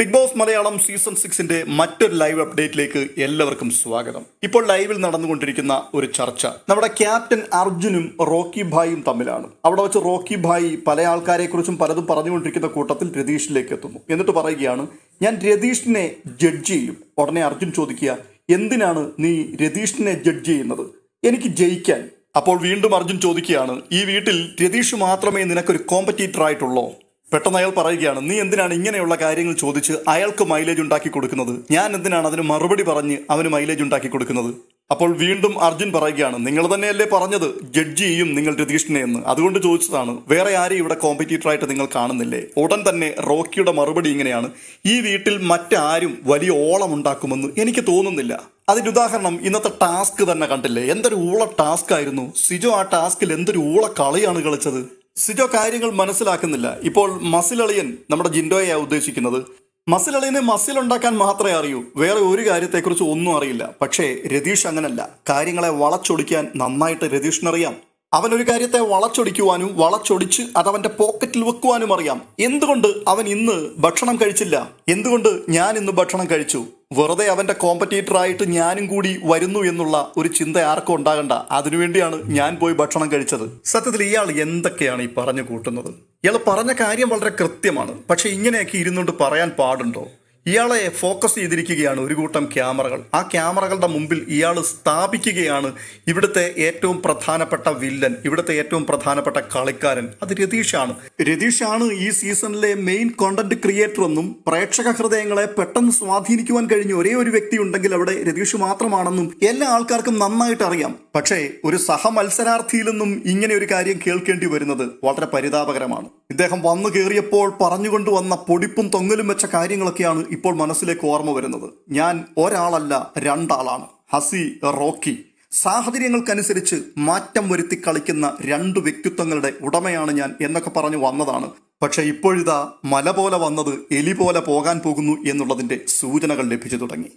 Big boss Malayalam season സിക്സിന്റെ മറ്റൊരു live അപ്ഡേറ്റിലേക്ക് എല്ലാവർക്കും സ്വാഗതം. ഇപ്പോൾ ലൈവിൽ നടന്നുകൊണ്ടിരിക്കുന്ന ഒരു ചർച്ച. നമ്മുടെ ക്യാപ്റ്റൻ അർജുനും റോക്കി ഭായും തമ്മിലാണ്. അവിടെ വെച്ച് റോക്കി ഭായി പല ആൾക്കാരെ കുറിച്ചും പലതും പറഞ്ഞുകൊണ്ടിരിക്കുന്ന കൂട്ടത്തിൽ രതീഷിലേക്ക് എത്തുന്നു. എന്നിട്ട് പറയുകയാണ് ഞാൻ രതീഷിനെ ജഡ്ജ് ചെയ്യും. ഉടനെ അർജുൻ ചോദിക്കുക എന്തിനാണ് നീ രതീഷിനെ ജഡ്ജ് ചെയ്യുന്നത്? എനിക്ക് ജയിക്കാൻ. അപ്പോൾ വീണ്ടും അർജുൻ ചോദിക്കുകയാണ് ഈ വീട്ടിൽ രതീഷ് മാത്രമേ നിനക്കൊരു കോമ്പറ്റീറ്റർ ആയിട്ടുള്ളൂ? പെട്ടെന്ന് അയാൾ പറയുകയാണ് നീ എന്തിനാണ് ഇങ്ങനെയുള്ള കാര്യങ്ങൾ ചോദിച്ച് അയാൾക്ക് മൈലേജ് ഉണ്ടാക്കി കൊടുക്കുന്നത്? ഞാൻ എന്തിനാണ് അതിന് മറുപടി പറഞ്ഞ് അവന് മൈലേജ് ഉണ്ടാക്കി കൊടുക്കുന്നത്? അപ്പോൾ വീണ്ടും അർജുൻ പറയുകയാണ് നിങ്ങൾ തന്നെയല്ലേ പറഞ്ഞത്? ജഡ്ജ് ചെയ്യും നിങ്ങൾ രതീഷിനെ എന്ന്. അതുകൊണ്ട് ചോദിച്ചതാണ് വേറെ ആരെയും ഇവിടെ കോമ്പറ്റീറ്ററായിട്ട് നിങ്ങൾ കാണുന്നില്ലേ? ഉടൻ തന്നെ റോക്കിയുടെ മറുപടി ഇങ്ങനെയാണ് ഈ വീട്ടിൽ മറ്റാരും വലിയ ഓളം ഉണ്ടാക്കുമെന്ന് എനിക്ക് തോന്നുന്നില്ല. അതിന്റെ ഉദാഹരണം ഇന്നത്തെ ടാസ്ക് തന്നെ കണ്ടില്ലേ? എന്തൊരു ഊള ടാസ്ക് ആയിരുന്നു. സിജോ ആ ടാസ്കിൽ എന്തൊരു ഊള കളിയാണ് കളിച്ചത്. സിജോ കാര്യങ്ങൾ മനസ്സിലാക്കുന്നില്ല. ഇപ്പോൾ മസിലളിയൻ നമ്മുടെ ജിൻഡോയെ ഉദ്ദേശിക്കുന്നത്. മസിലളിയന് മസിൽ ഉണ്ടാക്കാൻ മാത്രമേ അറിയൂ. വേറെ ഒരു കാര്യത്തെക്കുറിച്ച് ഒന്നും അറിയില്ല. പക്ഷേ രതീഷ് അങ്ങനല്ല. കാര്യങ്ങളെ വളച്ചൊടിക്കാൻ നന്നായിട്ട് രതീഷിനറിയാം അവൻ ഒരു കാര്യത്തെ വളച്ചൊടിക്കുവാനും വളച്ചൊടിച്ച് അവന്റെ പോക്കറ്റിൽ വെക്കുവാനും അറിയാം. എന്തുകൊണ്ട് അവൻ ഇന്ന് ഭക്ഷണം കഴിച്ചില്ല? എന്തുകൊണ്ട് ഞാൻ ഇന്ന് ഭക്ഷണം കഴിച്ചു? വെറുതെ അവന്റെ കോമ്പറ്റീറ്റർ ആയിട്ട് ഞാനും കൂടി വരുന്നു എന്നുള്ള ഒരു ചിന്ത ആർക്കും ഉണ്ടാകണ്ട. അതിനുവേണ്ടിയാണ് ഞാൻ പോയി ഭക്ഷണം കഴിച്ചത്. സത്യത്തിൽ ഇയാൾ എന്തൊക്കെയാണ് ഈ പറഞ്ഞു കൂട്ടുന്നത്? ഇയാൾ പറഞ്ഞ കാര്യം വളരെ കൃത്യമാണ്. പക്ഷെ ഇങ്ങനെയൊക്കെ ഇരുന്നുകൊണ്ട് പറയാൻ പാടുണ്ടോ? ഇയാളെ ഫോക്കസ് ചെയ്തിരിക്കുകയാണ് ഒരു കൂട്ടം ക്യാമറകൾ. ആ ക്യാമറകളുടെ മുമ്പിൽ ഇയാൾ സ്ഥാപിക്കുകയാണ് ഇവിടുത്തെ ഏറ്റവും പ്രധാനപ്പെട്ട വില്ലൻ ഇവിടുത്തെ ഏറ്റവും പ്രധാനപ്പെട്ട കളിക്കാരൻ. അത് രതീഷാണ്. രതീഷാണ് ഈ സീസണിലെ മെയിൻ കോണ്ടന്റ് ക്രിയേറ്റർ എന്നും പ്രേക്ഷക ഹൃദയങ്ങളെ പെട്ടെന്ന് സ്വാധീനിക്കുവാൻ കഴിഞ്ഞ ഒരേ ഒരു വ്യക്തി ഉണ്ടെങ്കിൽ അവിടെ രതീഷ് മാത്രമാണെന്നും എല്ലാ ആൾക്കാർക്കും നന്നായിട്ട് അറിയാം. പക്ഷേ ഒരു സഹമത്സരാർത്ഥിയിൽ നിന്നും ഇങ്ങനെ ഒരു കാര്യം കേൾക്കേണ്ടി വരുന്നത് വളരെ പരിതാപകരമാണ്. ഇദ്ദേഹം വന്നു കയറിയപ്പോൾ പറഞ്ഞുകൊണ്ട് വന്ന പൊടിപ്പും തൊങ്ങലും വെച്ച കാര്യങ്ങളൊക്കെയാണ് ഇപ്പോൾ മനസ്സിലേക്ക് ഓർമ്മ വരുന്നത്. ഞാൻ ഒരാളല്ല രണ്ടാളാണ്. ഹസി റോക്കി. സാഹചര്യങ്ങൾക്കനുസരിച്ച് മാറ്റം വരുത്തി കളിക്കുന്ന രണ്ട് വ്യക്തിത്വങ്ങളുടെ ഉടമയാണ് ഞാൻ എന്നൊക്കെ പറഞ്ഞു വന്നതാണ്. പക്ഷെ ഇപ്പോഴിതാ മല പോലെ വന്നത് എലി പോലെ പോകാൻ പോകുന്നു എന്നുള്ളതിന്റെ സൂചനകൾ ലഭിച്ചു തുടങ്ങി.